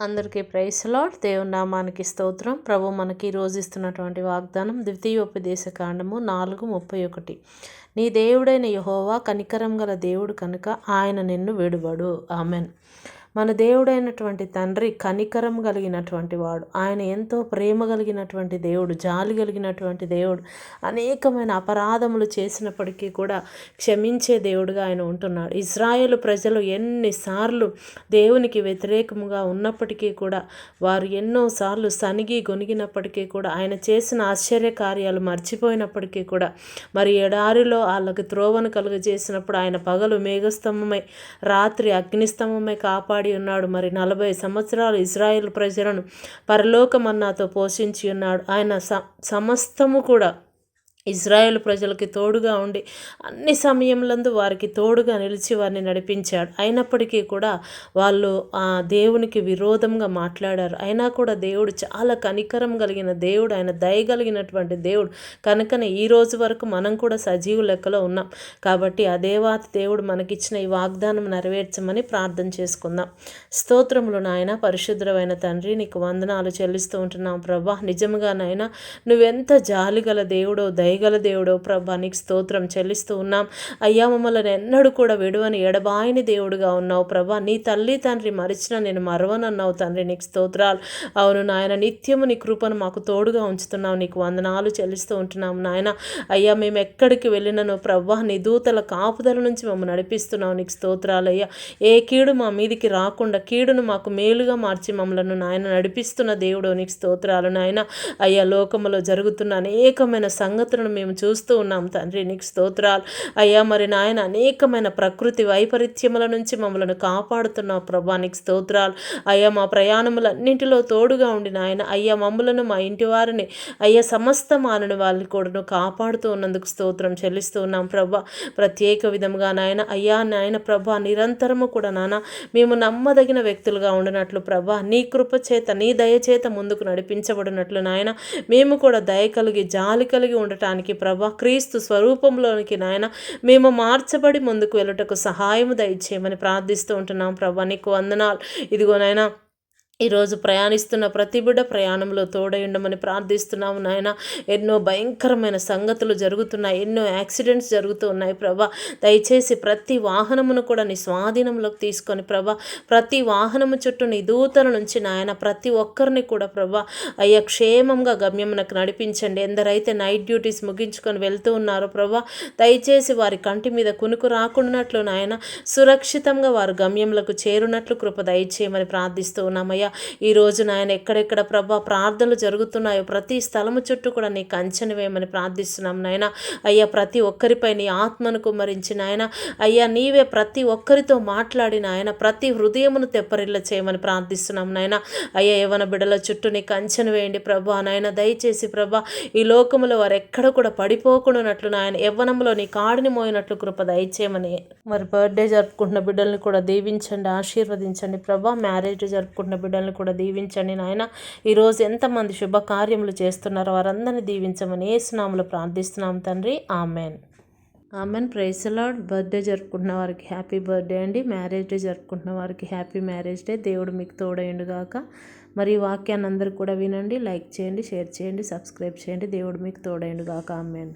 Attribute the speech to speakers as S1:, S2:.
S1: అందరికీ price lord. దేవుని నామానికి స్తోత్రం. ప్రభు మనకి రోజు ఇస్తున్నటువంటి వాగ్దానం ద్వితీయోపదేశ కాండము నాలుగు ముప్పై ఒకటి. నీ దేవుడైన యహోవా కనికరం గల దేవుడు కనుక ఆయన నిన్ను విడువడు. ఆమెన్. మన దేవుడైనటువంటి తండ్రి కనికరం కలిగినటువంటి వాడు. ఆయన ఎంతో ప్రేమ కలిగినటువంటి దేవుడు జాలి కలిగినటువంటి దేవుడు. అనేకమైన అపరాధములు చేసినప్పటికీ కూడా క్షమించే దేవుడుగా ఆయన ఉంటున్నాడు. ఇజ్రాయేల్ ప్రజలు ఎన్నిసార్లు దేవునికి వ్యతిరేకముగా ఉన్నప్పటికీ కూడా వారు ఎన్నోసార్లు సనిగి గొనిగినప్పటికీ కూడా ఆయన చేసిన ఆశ్చర్య కార్యాలు మర్చిపోయినప్పటికీ కూడా మరి ఎడారిలో వాళ్ళకి త్రోవను కలుగజేసినప్పుడు ఆయన పగలు మేఘస్తంభమై రాత్రి అగ్నిస్తంభమై కాపాడు కాపాడి ఉన్నాడు. మరి నలభై సంవత్సరాలు ఇజ్రాయెల్ ప్రజలను పరలోకమన్నాతో పోషించి ఉన్నాడు. ఆయన సమస్తము కూడా ఇజ్రాయెల్ ప్రజలకి తోడుగా ఉండి అన్ని సమయంలందు వారికి తోడుగా నిలిచి వారిని నడిపించాడు. అయినప్పటికీ కూడా వాళ్ళు ఆ దేవునికి విరోధంగా మాట్లాడారు. అయినా కూడా దేవుడు చాలా కనికరం కలిగిన దేవుడు ఆయన దయగలిగినటువంటి దేవుడు. కనుకనే ఈ రోజు వరకు మనం కూడా సజీవు లెక్కలో ఉన్నాం. కాబట్టి ఆ దేవాతి దేవుడు మనకిచ్చిన ఈ వాగ్దానం నెరవేర్చమని ప్రార్థన చేసుకుందాం. స్తోత్రములు నాయన పరిశుద్ధమైన తండ్రి నీకు వందనాలు చెల్లిస్తూ ఉంటున్నాం ప్రభా. నిజముగా నాయన నువ్వెంత జాలిగల దేవుడో దయ దయగల దేవుడు ప్రభా నీకు స్తోత్రం చెల్లిస్తూ ఉన్నాం. అయ్యా మమ్మల్ని ఎన్నడూ కూడా విడువని ఎడబాయిని దేవుడుగా ఉన్నావు ప్రభా. నీ తల్లి తండ్రి మరిచిన నేను మరవనన్నావు తండ్రి నీకు స్తోత్రాలు. అవును నాయన నిత్యము నీ కృపను మాకు తోడుగా ఉంచుతున్నావు. నీకు వందనాలు చెల్లిస్తూ ఉంటున్నాం నాయన. అయ్యా మేము ఎక్కడికి వెళ్ళినను ప్రభా నీ దూతల కాపుదల నుంచి మమ్మల్ని నడిపిస్తున్నావు. నీకు స్తోత్రాలు అయ్యా. ఏ కీడు మా మీదికి రాకుండా కీడును మాకు మేలుగా మార్చి మమ్మలను నాయన నడిపిస్తున్న దేవుడు నీకు స్తోత్రాలు నాయన. అయ్యా లోకములో జరుగుతున్న అనేకమైన సంగతులను సంఘటనలు మేము చూస్తూ ఉన్నాం తండ్రి నీకు స్తోత్రాలు. అయ్యా మరి నాయన అనేకమైన ప్రకృతి వైపరీత్యముల నుంచి మమ్మలను కాపాడుతున్నావు ప్రభా నీకు స్తోత్రాలు. అయ్యా మా ప్రయాణములన్నింటిలో తోడుగా ఉండి నాయన అయ్యా మమ్మలను మా ఇంటి వారిని అయ్యా సమస్త మానని వాళ్ళని కూడాను కాపాడుతూ ఉన్నందుకు స్తోత్రం చెల్లిస్తూ ఉన్నాం ప్రభా. ప్రత్యేక విధముగా నాయన అయ్యా నాయన ప్రభా నిరంతరము కూడా నాన్న మేము నమ్మదగిన వ్యక్తులుగా ఉండినట్లు ప్రభా నీ కృప చేత నీ దయచేత ముందుకు నడిపించబడినట్లు నాయన మేము కూడా దయ కలిగి జాలి కలిగి ఉండటానికి వెళ్ళటానికి ప్రభా క్రీస్తు స్వరూపంలోనికి నాయన మేము మార్చబడి ముందుకు వెళ్ళటకు సహాయము దయచేయమని ప్రార్థిస్తూ ఉంటున్నాం ప్రభా. నీకు వందనాలు. ఇదిగో నాయన ఈరోజు ప్రయాణిస్తున్న ప్రతి బిడ్డ ప్రయాణంలో తోడై ఉండమని ప్రార్థిస్తున్నాము నాయన. ఎన్నో భయంకరమైన సంగతులు జరుగుతున్నాయి ఎన్నో యాక్సిడెంట్స్ జరుగుతూ ఉన్నాయి ప్రభా. దయచేసి ప్రతి వాహనమును కూడా నీ స్వాధీనంలోకి తీసుకొని ప్రభా ప్రతి వాహనము చుట్టూ నీ దూతల నుంచి నాయన ప్రతి ఒక్కరిని కూడా ప్రభా అయ్యా క్షేమంగా గమ్యమునకు నడిపించండి. ఎందరైతే నైట్ డ్యూటీస్ ముగించుకొని వెళ్తూ ఉన్నారో ప్రభా దయచేసి వారి కంటి మీద కునుకు రాకుండాట్లు నాయన సురక్షితంగా వారు గమ్యములకు చేరునట్లు కృప దయచేయమని ప్రార్థిస్తూ ఉన్నామయ్యా. ఈరోజు నాయన ఎక్కడెక్కడ ప్రభా ప్రార్థనలు జరుగుతున్నాయో ప్రతి స్థలము చుట్టూ కూడా నీకు అంచన వేయమని ప్రార్థిస్తున్నాం నాయన. అయ్యా ప్రతి ఒక్కరిపై నీ ఆత్మను కుమ్మరించి నాయన. అయ్యా నీవే ప్రతి ఒక్కరితో మాట్లాడిన ఆయన ప్రతి హృదయమును తెప్పరిల్ల చేయమని ప్రార్థిస్తున్నాం నాయన. అయ్యా యవన బిడల చుట్టూ నీకు అంచన వేయండి ప్రభా నాయన. దయచేసి ప్రభా ఈ లోకములో వారు ఎక్కడ కూడా పడిపోకుండానట్లు నాయన యవ్వనంలో నీ కాడిని మోయినట్లు కృప దయచేయమని. మరి బర్త్డే జరుపుకుంటున్న బిడ్డల్ని కూడా దీవించండి ఆశీర్వదించండి ప్రభా. మ్యారేజ్ జరుపుకుంటున్న బిడ్డలు బిడ్డలను కూడా దీవించండి నాయన. ఈరోజు ఎంతమంది శుభకార్యములు చేస్తున్నారో వారందరినీ దీవించమని ఏసునాములు ప్రార్థిస్తున్నాం తండ్రి. ఆమెన్. ఆమెన్. ప్రైస్ అలాడ్ బర్త్డే జరుపుకుంటున్న వారికి హ్యాపీ బర్త్డే అండి. మ్యారేజ్ డే జరుపుకుంటున్న వారికి హ్యాపీ మ్యారేజ్ డే. దేవుడు మీకు తోడైండుగాక మరి ఈ వాక్యాన్ని అందరూ కూడా వినండి లైక్ చేయండి షేర్ చేయండి సబ్స్క్రైబ్ చేయండి. దేవుడు మీకు తోడైండుగాక ఆమెన్.